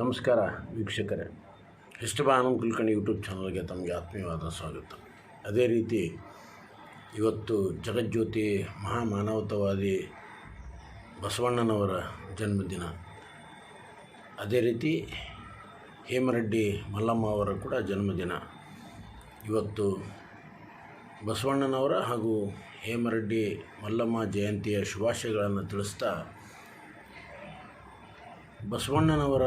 ನಮಸ್ಕಾರ ವೀಕ್ಷಕರೇ. ಹಿಸ್ಟಬ ಆನಂದ್ ಕುಲಕರ್ಣಿ ಯೂಟ್ಯೂಬ್ ಚಾನಲ್ಗೆ ತಮಗೆ ಆತ್ಮೀಯವಾದ ಸ್ವಾಗತ. ಅದೇ ರೀತಿ ಇವತ್ತು ಜಗಜ್ಯೋತಿ ಮಹಾಮಾನವತಾವಾದಿ ಬಸವಣ್ಣನವರ ಜನ್ಮದಿನ. ಅದೇ ರೀತಿ ಹೇಮರೆಡ್ಡಿ ಮಲ್ಲಮ್ಮ ಅವರ ಕೂಡ ಜನ್ಮದಿನ. ಇವತ್ತು ಬಸವಣ್ಣನವರ ಹಾಗೂ ಹೇಮರೆಡ್ಡಿ ಮಲ್ಲಮ್ಮ ಜಯಂತಿಯ ಶುಭಾಶಯಗಳನ್ನು ತಿಳಿಸ್ತಾ ಬಸವಣ್ಣನವರ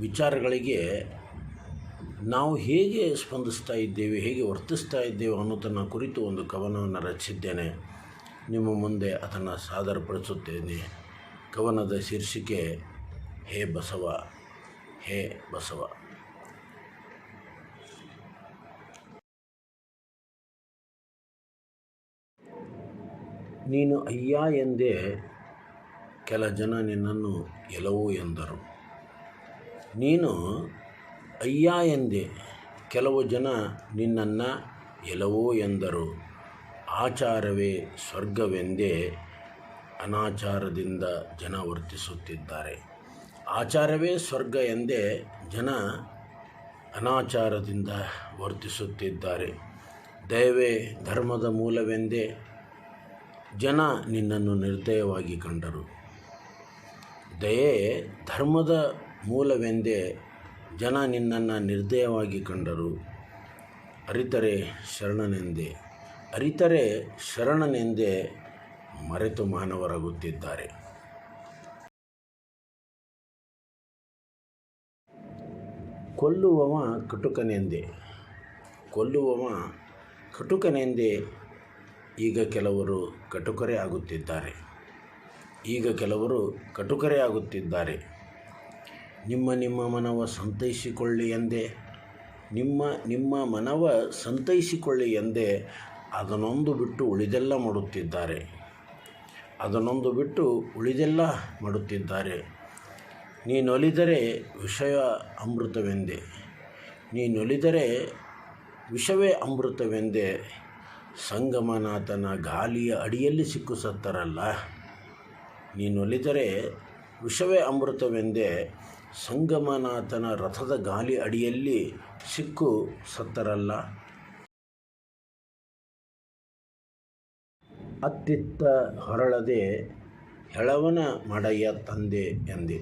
ವಿಚಾರಗಳಿಗೆ ನಾವು ಹೇಗೆ ಸ್ಪಂದಿಸ್ತಾ ಇದ್ದೇವೆ, ಹೇಗೆ ವರ್ತಿಸ್ತಾ ಇದ್ದೇವೆ ಅನ್ನೋದನ್ನು ಕುರಿತು ಒಂದು ಕವನವನ್ನು ರಚಿಸಿದ್ದೇನೆ. ನಿಮ್ಮ ಮುಂದೆ ಅದನ್ನು ಸಾದರಪಡಿಸುತ್ತೇನೆ. ಕವನದ ಶೀರ್ಷಿಕೆ, ಹೇ ಬಸವ ಹೇ ಬಸವ. ನೀನು ಅಯ್ಯ ಎಂದೇ ಕೆಲ ಜನ ನಿನ್ನನ್ನು ಎಲವು ಎಂದರು. ನೀನು ಅಯ್ಯ ಎಂದೆ. ಕೆಲವು ಜನ ನಿನ್ನನ್ನು ಎಲವು ಎಂದರು. ಆಚಾರವೇ ಸ್ವರ್ಗವೆಂದೇ ಅನಾಚಾರದಿಂದ ಜನ ವರ್ತಿಸುತ್ತಿದ್ದಾರೆ. ಆಚಾರವೇ ಸ್ವರ್ಗ ಎಂದೇ ಜನ ಅನಾಚಾರದಿಂದ ವರ್ತಿಸುತ್ತಿದ್ದಾರೆ. ದಯವೇ ಧರ್ಮದ ಮೂಲವೆಂದೇ ಜನ ನಿನ್ನನ್ನು ನಿರ್ದಯವಾಗಿ ಕಂಡರು. ದಯೆ ಧರ್ಮದ ಮೂಲವೆಂದೇ ಜನ ನಿನ್ನನ್ನು ನಿರ್ದಯವಾಗಿ ಕಂಡರು. ಅರಿತರೆ ಶರಣನೆಂದೇ ಅರಿತರೆ ಶರಣನೆಂದೇ ಮರೆತು ಮಾನವರಾಗುತ್ತಿದ್ದಾರೆ. ಕೊಲ್ಲುವವ ಕಟುಕನೆಂದೇ ಕೊಲ್ಲುವವ ಕಟುಕನೆಂದೇ ಈಗ ಕೆಲವರು ಕಟುಕರೇ ಆಗುತ್ತಿದ್ದಾರೆ. ಈಗ ಕೆಲವರು ಕಟುಕರೆಯಾಗುತ್ತಿದ್ದಾರೆ. ನಿಮ್ಮ ನಿಮ್ಮ ಮನವ ಸಂತೈಸಿಕೊಳ್ಳಿ ಎಂದೇ, ನಿಮ್ಮ ನಿಮ್ಮ ಮನವ ಸಂತೈಸಿಕೊಳ್ಳಿ ಎಂದೇ ಅದನ್ನೊಂದು ಬಿಟ್ಟು ಉಳಿದೆಲ್ಲ ಮಾಡುತ್ತಿದ್ದಾರೆ. ಅದನ್ನೊಂದು ಬಿಟ್ಟು ಉಳಿದೆಲ್ಲ ಮಾಡುತ್ತಿದ್ದಾರೆ. ನೀನೊಲಿದರೆ ವಿಷಯ ಅಮೃತವೆಂದೇ, ನೀನೊಲಿದರೆ ವಿಷವೇ ಅಮೃತವೆಂದೇ, ಸಂಗಮನಾಥನ ಗಾಲಿಯ ಅಡಿಯಲ್ಲಿ ಸಿಕ್ಕು ಸತ್ತರಲ್ಲ ನೀನೊಲಿದರೆ ವಿಷವೇ ಅಮೃತವೆಂದೇ ಸಂಗಮನಾಥನ ರಥದ ಗಾಲಿ ಅಡಿಯಲ್ಲಿ ಸಿಕ್ಕು ಸತ್ತರಲ್ಲ? ಅತ್ತಿತ್ತ ಹೊರಳದೆ ಹೆಳವನ ಮಡಯ್ಯ ತಂದೆ ಎಂದೆ.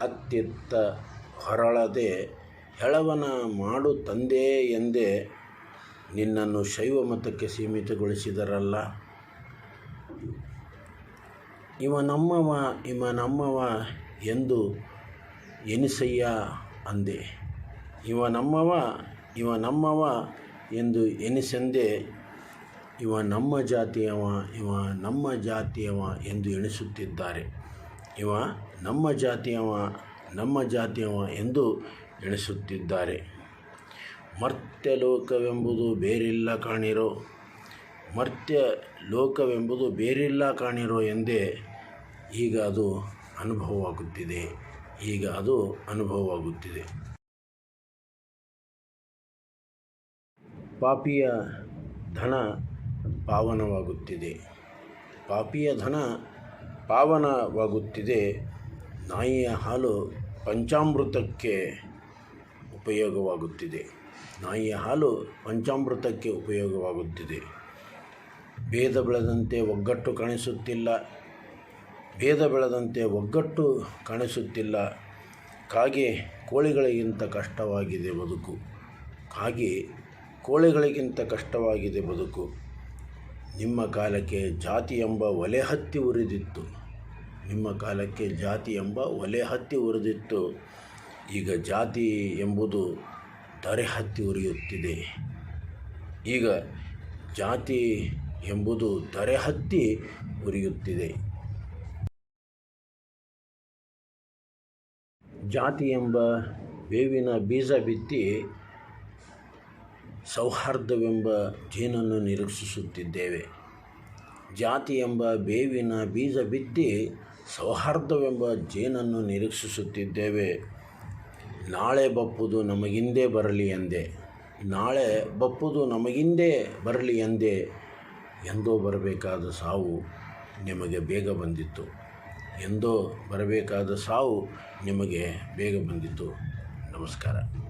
ಅತ್ತಿತ್ತ ಹೊರಳದೆ ಹೆಳವನ ಮಾಡು ತಂದೆ ಎಂದೇ ನಿನ್ನನ್ನು ಶೈವ ಮತಕ್ಕೆ ಸೀಮಿತಗೊಳಿಸಿದರಲ್ಲ? ಇವ ನಮ್ಮವ ಇವ ನಮ್ಮವ ಎಂದು ಎನಿಸಯ್ಯ ಅಂದೆ. ಇವ ನಮ್ಮವ ಇವ ನಮ್ಮವ ಎಂದು ಎನಿಸೆಂದೇ, ಇವ ನಮ್ಮ ಜಾತಿಯವ, ಇವ ನಮ್ಮ ಜಾತಿಯವ ಎಂದು ಎಣಿಸುತ್ತಿದ್ದಾರೆ. ಇವ ನಮ್ಮ ಜಾತಿಯವ ನಮ್ಮ ಜಾತಿಯವ ಎಂದು ಎಣಿಸುತ್ತಿದ್ದಾರೆ. ಮರ್ತ್ಯ ಲೋಕವೆಂಬುದು ಬೇರಿಲ್ಲ ಕಾಣಿರೋ ಮರ್ತ್ಯ ಲೋಕವೆಂಬುದು ಬೇರಿಲ್ಲ ಕಾಣಿರೋ ಎಂದೇ ಈಗ ಅದು ಅನುಭವವಾಗುತ್ತಿದೆ. ಈಗ ಅದು ಅನುಭವವಾಗುತ್ತಿದೆ. ಪಾಪಿಯ ಧನ ಪಾವನವಾಗುತ್ತಿದೆ. ಪಾಪಿಯ ಧನ ಪಾವನವಾಗುತ್ತಿದೆ. ನಾಯಿಯ ಹಾಲು ಪಂಚಾಮೃತಕ್ಕೆ ಉಪಯೋಗವಾಗುತ್ತಿದೆ. ನಾಯಿಯ ಹಾಲು ಪಂಚಾಮೃತಕ್ಕೆ ಉಪಯೋಗವಾಗುತ್ತಿದೆ. ಭೇದ ಬೆಳೆದಂತೆ ಒಗ್ಗಟ್ಟು ಕಾಣಿಸುತ್ತಿಲ್ಲ. ಭೇದ ಬೆಳೆದಂತೆ ಒಗ್ಗಟ್ಟು ಕಾಣಿಸುತ್ತಿಲ್ಲ. ಕಾಗೆ ಕೋಳಿಗಳಿಗಿಂತ ಕಷ್ಟವಾಗಿದೆ ಬದುಕು. ಕಾಗೆ ಕೋಳಿಗಳಿಗಿಂತ ಕಷ್ಟವಾಗಿದೆ ಬದುಕು. ನಿಮ್ಮ ಕಾಲಕ್ಕೆ ಜಾತಿ ಎಂಬ ಒಲೆ ಹತ್ತಿ ಉರಿದಿತ್ತು. ನಿಮ್ಮ ಕಾಲಕ್ಕೆ ಜಾತಿ ಎಂಬ ಒಲೆ ಹತ್ತಿ ಉರಿದಿತ್ತು. ಈಗ ಜಾತಿ ಎಂಬುದು ದರೆ ಹತ್ತಿ ಉರಿಯುತ್ತಿದೆ. ಈಗ ಜಾತಿ ಎಂಬುದು ದರೆಹತ್ತಿ ಉರಿಯುತ್ತಿದೆ ಜಾತಿ ಎಂಬ ಬೇವಿನ ಬೀಜ ಬಿತ್ತಿ ಸೌಹಾರ್ದವೆಂಬ ಜೇನನ್ನು ನಿರೀಕ್ಷಿಸುತ್ತಿದ್ದೇವೆ. ಜಾತಿ ಎಂಬ ಬೇವಿನ ಬೀಜ ಬಿತ್ತಿ ಸೌಹಾರ್ದವೆಂಬ ಜೇನನ್ನು ನಿರೀಕ್ಷಿಸುತ್ತಿದ್ದೇವೆ. ನಾಳೆ ಬಪ್ಪುದು ನಮಗಿಂದೇ ಬರಲಿ ಎಂದೆ. ನಾಳೆ ಬಪ್ಪುದು ನಮಗಿಂದೇ ಬರಲಿ ಎಂದೆ. ಎಂದೋ ಬರಬೇಕಾದ ಸಾವು ನಿಮಗೆ ಬೇಗ ಬಂದಿತ್ತು. ಎಂದೋ ಬರಬೇಕಾದ ಸಾವು ನಿಮಗೆ ಬೇಗ ಬಂದಿತ್ತು. ನಮಸ್ಕಾರ.